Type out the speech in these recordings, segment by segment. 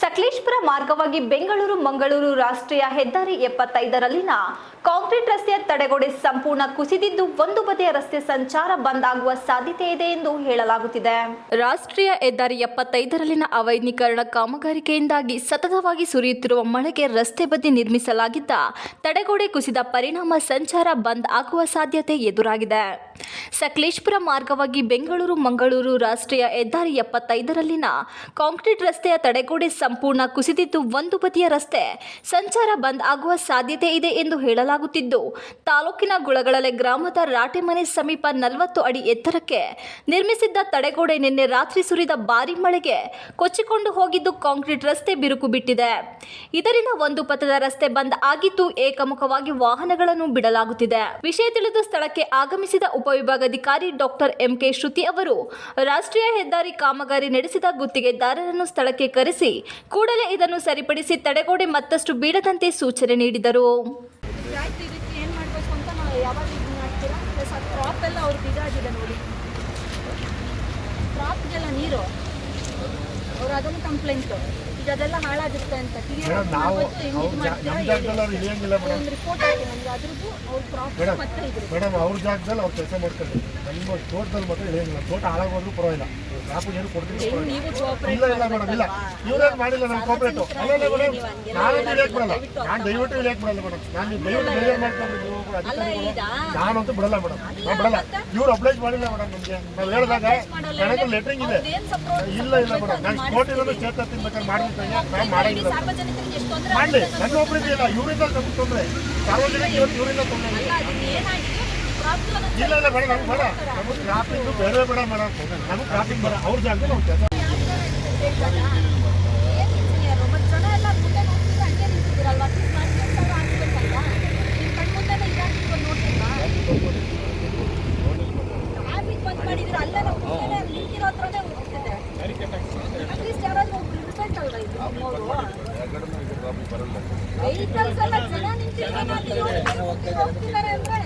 ಸಕಲೇಶ್ಪುರ ಮಾರ್ಗವಾಗಿ ಬೆಂಗಳೂರು, ಮಂಗಳೂರು ರಾಷ್ಟ್ರೀಯ ಹೆದ್ದಾರಿ ಎಪ್ಪತ್ತೈದರಲ್ಲಿನ ಕಾಂಕ್ರೀಟ್ ರಸ್ತೆಯ ತಡೆಗೋಡೆ ಸಂಪೂರ್ಣ ಕುಸಿದಿದ್ದು ಒಂದು ಬದಿಯ ರಸ್ತೆ ಸಂಚಾರ ಬಂದ್ ಆಗುವ ಸಾಧ್ಯತೆ ಇದೆ ಎಂದು ಹೇಳಲಾಗುತ್ತಿದೆ. ರಾಷ್ಟ್ರೀಯ ಹೆದ್ದಾರಿ ಎಪ್ಪತ್ತೈದರಲ್ಲಿನ ಅವೈನೀಕರಣ ಕಾಮಗಾರಿಕೆಯಿಂದಾಗಿ ಸತತವಾಗಿ ಸುರಿಯುತ್ತಿರುವ ಮಳೆಗೆ ರಸ್ತೆ ಬದಿ ನಿರ್ಮಿಸಲಾಗಿದ್ದ ತಡೆಗೋಡೆ ಕುಸಿದ ಪರಿಣಾಮ ಸಂಚಾರ ಬಂದ್ ಆಗುವ ಸಾಧ್ಯತೆ ಎದುರಾಗಿದೆ. ಸಕಲೇಶ್ಪುರ ಮಾರ್ಗವಾಗಿ ಬೆಂಗಳೂರು, ಮಂಗಳೂರು ರಾಷ್ಟ್ರೀಯ ಹೆದ್ದಾರಿ ಎಪ್ಪತ್ತೈದರಲ್ಲಿನ ಕಾಂಕ್ರೀಟ್ ರಸ್ತೆಯ ತಡೆಗೋಡೆ ಸಂಪೂರ್ಣ ಕುಸಿದಿದ್ದು ಒಂದು ಬದಿಯ ರಸ್ತೆ ಸಂಚಾರ ಬಂದ್ ಆಗುವ ಸಾಧ್ಯತೆ ಇದೆ ಎಂದು ಹೇಳಲಾಗುತ್ತಿದ್ದು. ತಾಲೂಕಿನ ಗುಳಗಳಲೆ ಗ್ರಾಮದ ರಾಟೆಮನೆ ಸಮೀಪ ನಲವತ್ತು ಅಡಿ ಎತ್ತರಕ್ಕೆ ನಿರ್ಮಿಸಿದ್ದ ತಡೆಗೋಡೆ ನಿನ್ನೆ ರಾತ್ರಿ ಸುರಿದ ಭಾರಿ ಮಳೆಗೆ ಕೊಚ್ಚಿಕೊಂಡು ಹೋಗಿದ್ದು ಕಾಂಕ್ರೀಟ್ ರಸ್ತೆ ಬಿರುಕು ಬಿಟ್ಟಿದೆ. ಇದರಿಂದ ಒಂದು ಪಥದ ರಸ್ತೆ ಬಂದ್ ಆಗಿದ್ದು ಏಕಮುಖವಾಗಿ ವಾಹನಗಳನ್ನು ಬಿಡಲಾಗುತ್ತಿದೆ. ವಿಷಯ ತಿಳಿದು ಸ್ಥಳಕ್ಕೆ ಆಗಮಿಸಿದ ಉಪವಿಭಾಗಾಧಿಕಾರಿ ಡಾಕ್ಟರ್ ಎಂಕೆ ಶ್ರುತಿ ಅವರು, ರಾಷ್ಟ್ರೀಯ ಹೆದ್ದಾರಿ ಕಾಮಗಾರಿ ನಡೆಸಿದ ಗುತ್ತಿಗೆದಾರರನ್ನು ಸ್ಥಳಕ್ಕೆ ಕರೆಸಿ ಕೂಡಲೇ ಇದನ್ನು ಸರಿಪಡಿಸಿ ತಡೆಗೋಡೆ ಮತ್ತಷ್ಟು ಬೀಳದಂತೆ ಸೂಚನೆ ನೀಡಿದರು. ನೀರು ಅವ್ರು ಅಂತ ರಿಪೋರ್ಟ್ ಅವ್ರ ಜಾಗದಲ್ಲಿ ಅವ್ರು ಕೆಲಸ ಮಾಡ್ತಾರೆ. ನಮ್ಮ ತೋಟದಲ್ಲಿ ಮಾತ್ರ ಇಳಿಯಂಗಿಲ್ಲ. ತೋಟ ಹಾಳಾಗೋದ್ರೂ ಪರವಾಗಿಲ್ಲ. ಏನು ಕೊಡ್ತೀನಿ ಇಲ್ಲ ಇಲ್ಲ ಮೇಡಮ್ ಇಲ್ಲ. ಇವ್ರೇನು ಮಾಡಿಲ್ಲ ನಾನು ಕೋಪರೇಟು ಅಲ್ಲ ಇಲ್ಲ ಮೇಡಮ್. ನಾನು ಇಳಿಯಕ್ಕೆ ಬಿಡಲ್ಲ. ನಾನು ದಯವಿಟ್ಟು ಇಳಿಯಕ್ಕೆ ಬಿಡಲ್ಲ ಮೇಡಮ್. ನಾನು ನೀವು ದಯವಿಟ್ಟು ಕ್ಲಿಯರ್ ಮಾಡ್ಕೊಂಡು ನೀವು ಒಬ್ರು ಅಧಿಕಾರಿಗಳು ನಾನಂತೂ ಬಿಡಲ್ಲ ಮೇಡಮ್. ನಾನು ಬಿಡಲ್ಲ. ಇವ್ರು ಅಪ್ಲೈಸ್ ಮಾಡಿಲ್ಲ ಮೇಡಮ್ ನಮಗೆ. ನಾವು ಹೇಳಿದಾಗ ನನಗೆ ಲೆಟ್ರಿಂಗ್ ಇದೆ. ಇಲ್ಲ ಇಲ್ಲ ಮೇಡಮ್. ನಾನು ಕೋರ್ಟ್ ಇರೋದು ಚೇತ ತಿನ್ಬೇಕಾದ್ರೆ ಮಾಡಿರ್ತೀನಿ ನಾವು ಮಾಡಂಗಿಲ್ಲ ಮಾಡಲಿ. ನನ್ನ ಒಬ್ಬರಿಗೆ ಇಲ್ಲ. ಇವರಿಂದ ತೊಂದರೆ. ಸಾರ್ವಜನಿಕ ಇವತ್ತು ಇವರಿಂದ ತೊಂದರೆ ಇಲ್ಲ ಇಲ್ಲ ಬೇಡ ನಮ್ಗೆ ಬೇಡ ನಮಗೆ ಟ್ರಾಫಿಕ್ ಬೇರೆ ಬೇಡ ಮೇಡಮ್ ನಮಗೆ ಟ್ರಾಫಿಕ್ ಬೇಡ ಅವ್ರ ಜಾಗದಲ್ಲಿ ನಾವು ಕೆಲಸ ವೆಹಿಕಲ್ಸ್ ಎಲ್ಲ ಜನ ಹೋಗ್ತಾರೆ, ಹೋಗ್ತಿದ್ದಾರೆ ಅಂದ್ರೆ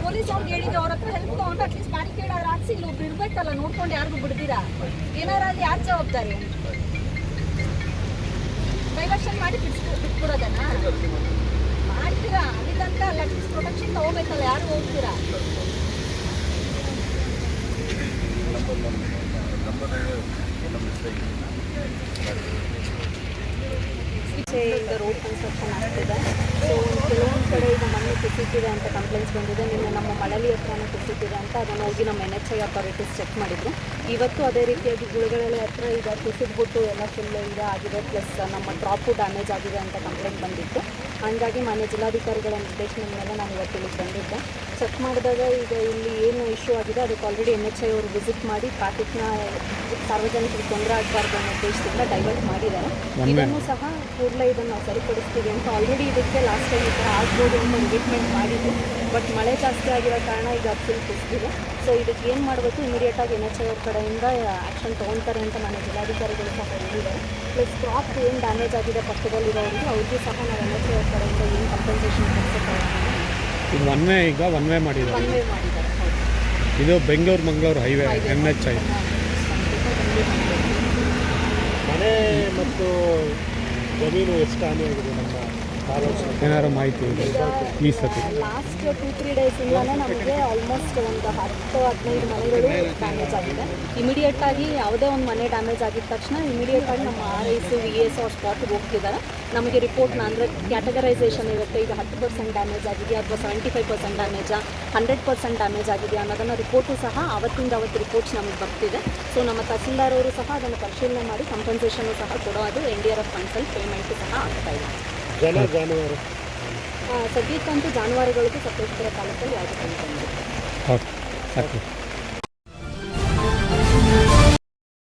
ಪೊಲೀಸ್ ಅವ್ರಿಗೆ ಹೇಳಿದ್ರು ಅವ್ರ ಹತ್ರ ಹೆಲ್ಪ್ ತಗೊಂಡು ಅಟ್ಲೀಸ್ಟ್ ಬ್ಯಾರಿಕೇಡ್ ಆದ್ರೆ ಹಾಕ್ಸಿ ಇಲ್ಲಿ ಒಬ್ರು ಇರ್ಬೇಕಲ್ಲ ನೋಡ್ಕೊಂಡು ಯಾರಿಗೂ ಬಿಡ್ತೀರಾ ಏನಾರ ಅಲ್ಲಿ ಯಾರು ಜವಾಬ್ದಾರಿ ಡೈವರ್ಷನ್ ಮಾಡಿ ಬಿಡ್ಸ್ಕೊ ಬಿಟ್ಬಿಡೋದನ್ನ ಮಾಡ್ತೀರಾ ಅಲ್ಲಿದಂತ ಅಲ್ಲಿ ಅಟ್ಲೀಸ್ಟ್ ಪ್ರೊಟೆಕ್ಷನ್ ತಗೋಬೇಕಲ್ಲ ಯಾರು ಹೋಗ್ತೀರಾ ಈಚೆಯಿಂದ ರೋಡ್ ಕನ್ಸ್ಟ್ರಕ್ಷನ್ ಆಗ್ತಿದೆ. ಸೊ ಕೆಲವೊಂದು ಕಡೆ ಈಗ ಮಣ್ಣು ಕುಸಿತಿದೆ ಅಂತ ಕಂಪ್ಲೇಂಟ್ಸ್ ಬಂದಿದೆ. ನಿನ್ನೆ ನಮ್ಮ ಮಳಲಿ ಹತ್ರನೂ ಕುಸಿತಿದೆ ಅಂತ ಅದನ್ನು ಹೋಗಿ ನಮ್ಮ N H I authorities check ಮಾಡಿದ್ರು. ಇವತ್ತು ಅದೇ ರೀತಿಯಾಗಿ ಗುಳಗಳಲ್ಲಿ ಹತ್ರ ಈಗ ಕುಸಿದ್ಬಿಟ್ಟು ಎಲ್ಲ ಫುಲ್ ಆಗಿದೆ ಪ್ಲಸ್ ನಮ್ಮ ಡ್ರಾಪು ಡ್ಯಾಮೇಜ್ ಆಗಿದೆ ಅಂತ ಕಂಪ್ಲೇಂಟ್ ಬಂದಿತ್ತು. ಹಂಗಾಗಿ ಮಾನ್ಯ ಜಿಲ್ಲಾಧಿಕಾರಿಗಳ ನಿರ್ದೇಶನದ ಮೇಲೆ ನಾನು ಇವತ್ತು ಇಲ್ಲಿಗೆ ಬಂದಿದ್ದೆ ಚೆಕ್ ಮಾಡಿದಾಗ ಈಗ ಇಲ್ಲಿ ಏನು ಇಶ್ಯೂ ಆಗಿದೆ ಅದಕ್ಕೆ ಆಲ್ರೆಡಿ ಎನ್ ಎಚ್ ಐ ಅವರು ವಿಸಿಟ್ ಮಾಡಿ ಟ್ರಾಫಿಕ್ನ ಸಾರ್ವಜನಿಕರಿಗೆ ತೊಂದರೆ ಆಗಬಾರ್ದು ಅನ್ನೋ ಉದ್ದೇಶದಿಂದ ಡೈವರ್ಟ್ ಮಾಡಿದ್ದಾರೆ. ಇದನ್ನು ಸಹ ಕೂಡಲೇ ಇದನ್ನು ನಾವು ಸರಿಪಡಿಸ್ತೀವಿ ಅಂತ ಆಲ್ರೆಡಿ ಇದಕ್ಕೆ ಲಾಸ್ಟ್ ಟೈಮ್ ಈ ಥರ ಆಗ್ಬೋದು ಅಂತ ಇನ್ವೆಸ್ಟ್ಮೆಂಟ್ ಮಾಡಿದ್ದು. ಬಟ್ ಮಳೆ ಜಾಸ್ತಿ ಆಗಿರೋ ಕಾರಣ ಈಗ ಫುಲ್ ಕುಸಿದಿದೆ. ಸೊ ಇದಕ್ಕೆ ಏನು ಮಾಡಬೇಕು? ಇಮಿಡಿಯೇಟಾಗಿ ಎನ್ ಎಚ್ ಐ ಅವ್ರ ಕಡೆಯಿಂದ ಆ್ಯಕ್ಷನ್ ತೊಗೊತಾರೆ ಅಂತ ನಾನು ಜಿಲ್ಲಾಧಿಕಾರಿಗಳು ಸಹ ಹೇಳಿದ್ದಾರೆ. ಪ್ಲಸ್ ಕ್ರಾಪ್ ಏನು ಡ್ಯಾಮೇಜ್ ಆಗಿದೆ ಪಕ್ಕದಲ್ಲಿರೋರಿಗೆ ಅವ್ರಿಗೂ ಸಹ ನಾವು ಎನ್ ಎಚ್ ಐ ಅವ್ರ ಕಡೆಯಿಂದ ಏನು ಕಂಪನ್ಸೇಷನ್ ಕೊಡಿಸೋಕ್ಕಾಗುತ್ತೆ ಇದು ಒನ್ ವೇ ಈಗ ಒನ್ ವೇ ಮಾಡಿದ್ದಾರೆ. ಒನ್ ವೇ ಮಾಡಿದ್ದಾರೆ ಇದು Bengaluru Mangaluru highway N H I ಮನೆ ಮತ್ತು ಜಮೀನು ಎಷ್ಟು ಹಾನಿಯಾಗಿದೆ ನಮ್ಮ ಏನಾದ್ರು ಮಾಹಿತಿ ಇದೆ? ಈ ಸತಿ. ಲಾಸ್ಟ್ ಟೂ ತ್ರೀ ನಮಗೆ ಆಲ್ಮೋಸ್ಟ್ ಒಂದು ಹತ್ತು, ಹದಿನೈದು ಮನೆಗಳು ಡ್ಯಾಮೇಜ್ ಆಗಿದೆ. ಇಮಿಡಿಯೇಟ್ ಆಗಿ ಯಾವುದೇ ಒಂದು ಮನೆ ಡ್ಯಾಮೇಜ್ ಆಗಿದ ತಕ್ಷಣ ಇಮಿಡಿಯೇಟ್ ಆಗಿ ನಮ್ಮ ಆರ್ ಐಸು ವಿ ಎಸ್ ಅವ್ರ ಸ್ಪಾಟ್ಗೆ ಹೋಗ್ತಿದ್ದಾರೆ. ನಮಗೆ ರಿಪೋರ್ಟ್ನ ಅಂದರೆ ಕ್ಯಾಟಗರೈಸೇಷನ್ ಇರುತ್ತೆ. ಈಗ ಹತ್ತು ಪರ್ಸೆಂಟ್ ಡ್ಯಾಮೇಜ್ ಆಗಿದೆ ಅಥವಾ ಸೆವೆಂಟಿ ಫೈವ್ ಪರ್ಸೆಂಟ್ ಡ್ಯಾಮೇಜಾ ಹಂಡ್ರೆಡ್ ಪರ್ಸೆಂಟ್ ಡ್ಯಾಮೇಜ್ ಆಗಿದೆ ಅನ್ನೋದನ್ನು ರಿಪೋರ್ಟು ಸಹ ಅವತ್ತಿಂದ ಅವತ್ತು ರಿಪೋರ್ಟ್ಸ್ ನಮಗೆ ಬರ್ತಿದೆ. ಸೊ ನಮ್ಮ ತಹಸೀಲ್ದಾರ್ ಸಹ ಅದನ್ನು ಪರಿಶೀಲನೆ ಮಾಡಿ ಕಂಪನ್ಸೇಷನು ಸಹ ಕೊಡೋದು ಎನ್ ಡಿ ಆರ್ ಎಫ್ ಫಂಡ್ಸಲ್ಲಿ ಪೇಮೆಂಟು ಸಹ ಆಗ್ತಾ ಜನ ಜಾನುವಾರು. ಸದ್ಯಕ್ಕಂತೂ ಜಾನುವಾರುಗಳಿಗೂ ಸಕಲೇಶ್ಪುರ ತಾಲೂಕಲ್ಲಿ ಯಾವುದೇ ತೊಂದರೆ ಓಕೆ ಸಾಕು